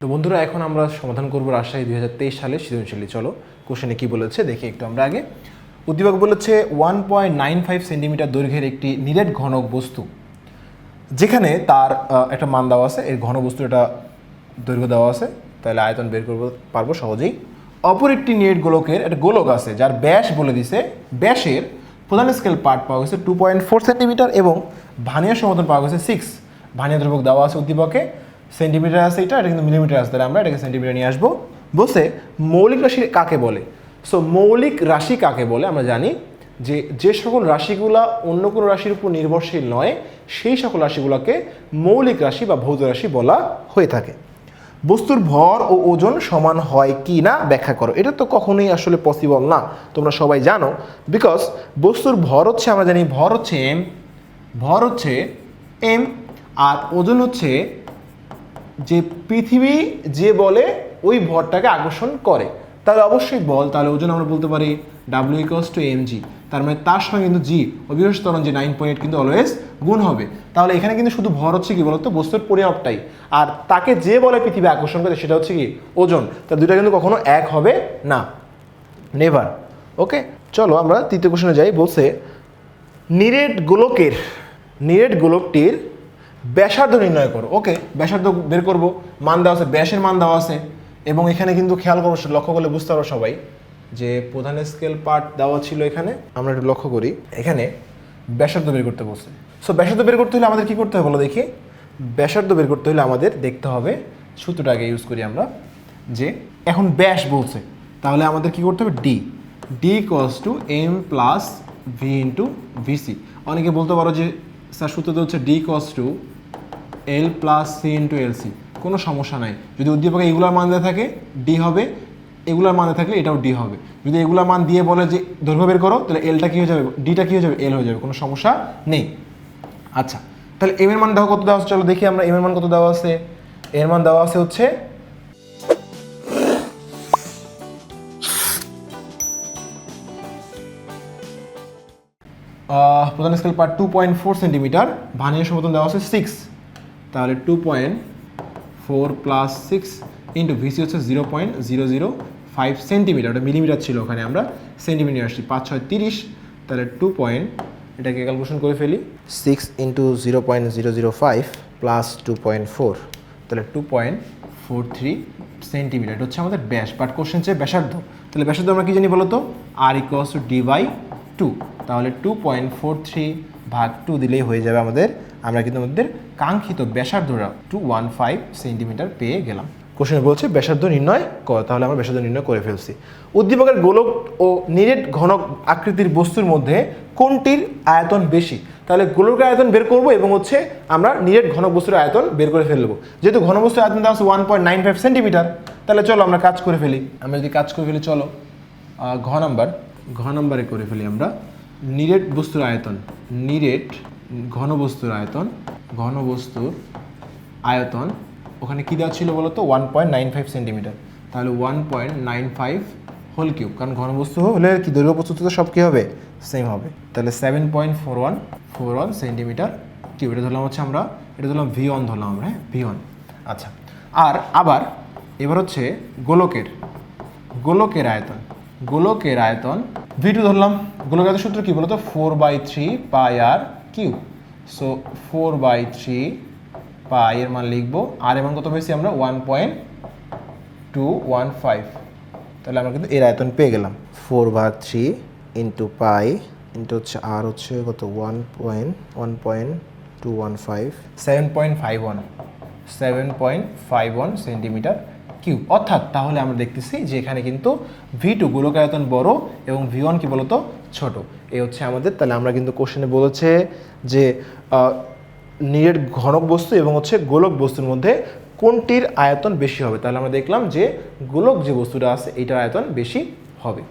তো বন্ধুরা, এখন আমরা সমাধান করব রাজশাহী দুই হাজার তেইশ সালে সৃজনশীলী চলো কোশ্চেনে কি বলেছে, দেখি একটু আমরা আগে। উদ্দীপক বলেছে one point nine five centimetre দৈর্ঘ্যের একটি নিরেট ঘনক বস্তু, যেখানে তার একটা মান দেওয়া আছে, এর ঘন বস্তু এটা দৈর্ঘ্য দেওয়া আছে, তাহলে আয়তন বের করব, পারব সহজেই। অপর একটি নেট গোলকের একটা গোলক আছে, যার ব্যাস বলে দিছে, ব্যাসের প্রধান স্কেল পার্ট পাওয়া গেছে টু পয়েন্ট ফোর সেন্টিমিটার এবং ভানিয়ার সমতন পাওয়া গেছে সিক্স ভানিয়া ধ্রুবক দেওয়া আছে উদ্দীপকে। সেন্টিমিটার আছে এটা এটা কিন্তু মিলিমিটার আছে। তাহলে আমরা এটাকে সেন্টিমিটার নিয়ে আসব। বলছে, মৌলিক রাশি কাকে বলে? সো মৌলিক রাশি কাকে বলে? আমরা জানি যে যে সকল রাশিগুলা অন্য কোনো রাশির উপর নির্ভরশীল নয়, সেই সকল রাশিগুলোকে মৌলিক রাশি বা ভৌত রাশি বলা হয়ে থাকে। বস্তুর ভর ও ওজন সমান হয় কি না ব্যাখ্যা করো। এটা তো কখনোই আসলে পসিবল না, তোমরা সবাই জানো। বিকজ বস্তুর ভর হচ্ছে, আমরা জানি ভর হচ্ছে এম ভর হচ্ছে এম আর ওজন হচ্ছে যে পৃথিবী যে বলে ওই ভরটাকে আকর্ষণ করে। তাহলে অবশ্যই বল, তাহলে ওজন আমরা বলতে পারি W equals to M G তার মানে তার সঙ্গে কিন্তু জি অভিবাস ত্বরণ যে নাইন পয়েন্ট কিন্তু অলওয়েজ গুণ হবে। তাহলে এখানে কিন্তু শুধু ভর হচ্ছে কি বলতো? বস্তুর পরিমাপটাই। আর তাকে যে বলে পৃথিবী আকর্ষণ করে, সেটা হচ্ছে কি? ওজন। তা দুইটা কিন্তু কখনো এক হবে না। নেভার ওকে চলো আমরা তৃতীয় কোশ্চেনে যাই। বলছে, নিরেট গোলকের, নিরেট গোলকটির ব্যাসার্ধ নির্ণয় করো। ওকে, ব্যাসার্ধ বের করব। মান দেওয়া আছে, ব্যাসের মান দেওয়া আছে। এবং এখানে কিন্তু খেয়াল করব লক্ষ্য করলে বুঝতে পারো সবাই, যে প্রধান স্কেল পার্ট দেওয়া ছিল এখানে, আমরা একটু লক্ষ্য করি, এখানে ব্যাসার্ধ বের করতে বলছে। সো ব্যাসার্ধ বের করতে হলে আমাদের কি করতে হবে বলো দেখি? ব্যাসার্ধ বের করতে হলে আমাদের দেখতে হবে সূত্রটা আগে ইউজ করি আমরা, যে এখন ব্যাস বলছে। তাহলে আমাদের কি করতে হবে? D D equals to M plus V into VC অনেকে বলতে পারো যে স্যার সূত্রটা হচ্ছে D equals to L plus C into L C কোনো সমস্যা নাই। যদি উদ্দীপকে এগুলোর মান দেওয়া থাকে ডি হবে। এগুলোর মান থাকলে এটাও ডি হবে। যদি এগুলোর মান দিয়ে বলে যে দৈর্ঘ্য বের করো, তাহলে এলটা কী হয়ে যাবে? ডিটা কী হয়ে যাবে? এল হয়ে যাবে। কোনো সমস্যা নেই। আচ্ছা তাহলে এম এর মান দেখো কত দেওয়া আছে? চলো দেখি আমরা এম এর মান কত দেওয়া আছে। এর মান দেওয়া আছে হচ্ছে প্রধান স্কেল পার two point four centimetre vernier সমতন দেওয়া আছে সিক্স তাহলে two point four plus six into VC হচ্ছে zero point zero zero five centimetre ওটা মিলিমিটার ছিল ওখানে আমরা সেন্টিমিটার আসছি, পাঁচ, ছয়, তিরিশ। তাহলে টু পয়েন্ট এটাকে ক্যালকুলেশন করে ফেলি six into zero point zero zero five plus two point four তাহলে two point four three centimetre এটা হচ্ছে আমাদের ব্যাস বাট কোশ্চেন চেয়ে ব্যাসার্ধ। তাহলে ব্যাসার্ধ আমরা কি জানি বলো তো আর equals to D by two তাহলে টু পয়েন্ট ফোর থ্রি ভাগ টু দিলেই হয়ে যাবে আমাদের আমরা কিন্তু আমাদের কাঙ্ক্ষিত ব্যাসার্ধরা টু ওয়ান ফাইভ সেন্টিমিটার পেয়ে গেলাম। কোশ্চেন বলছে ব্যাসার্ধ নির্ণয় কর তাহলে আমরা ব্যাসার্ধ নির্ণয় করে ফেলছি। উদ্দীপকের গোলক ও নিরেট ঘনক আকৃতির বস্তুর মধ্যে কোনটির আয়তন বেশি? তাহলে গোলকের আয়তন বের করব এবং হচ্ছে আমরা নিরেট ঘনক বস্তুর আয়তন বের করে ফেলব। যেহেতু ঘন ঘনবস্তুর আয়তন দেওয়া আছে one point nine five centimetre তাহলে চলো আমরা কাজ করে ফেলি। আমরা যদি কাজ করে ফেলি চলো। ঘ নাম্বার ঘ নাম্বারে করে ফেলি আমরা। নিরেট বস্তুর আয়তন, নিরেট ঘনবস্তুর আয়তন ঘনবস্তুর আয়তন, ওখানে কী দেওয়া ছিল বলো তো one point nine five centimetre তাহলে one point nine five whole cube কারণ ঘনবস্তু হলে কি? দৈর্ঘ্য বস্তু তো সব কী হবে? সেম হবে। তাহলে seven point four one four one centimetre cube এটা ধরলাম হচ্ছে আমরা, এটা ধরলাম ভি ওয়ান ধরলাম আমরা হ্যাঁ? ভি ওয়ান আচ্ছা। আর আবার, এবার হচ্ছে গোলকের গোলকের আয়তন। গোলকের আয়তন ভি টু ধরলাম গোলকের সূত্র কি বলতো? Four by three pi R cube so four by three pi এর মান লিখব। আর এর মান কত পেয়েছি আমরা? One point two one five তাহলে আমরা কিন্তু এর আয়তন পেয়ে গেলাম। ফোর ভাগ থ্রি ইন্টু পাই ইন্টু হচ্ছে আর হচ্ছে কত? One point one point two one five seven point five one seven point five one centimetre cube. অর্থাৎ তাহলে আমরা দেখতেছি যে এখানে কিন্তু ভি টু গোলকায়তন বড় এবং ভি ওয়ান কি বলতো? ছোট। এই হচ্ছে আমাদের, তাহলে আমরা কিন্তু কোশ্চেনে বলেছে যে নিরেট ঘনক বস্তু এবং হচ্ছে গোলক বস্তুর মধ্যে কোনটির আয়তন বেশি হবে? তাহলে আমরা দেখলাম যে গোলক যে বস্তুটা আছে, এটার আয়তন বেশি হবে।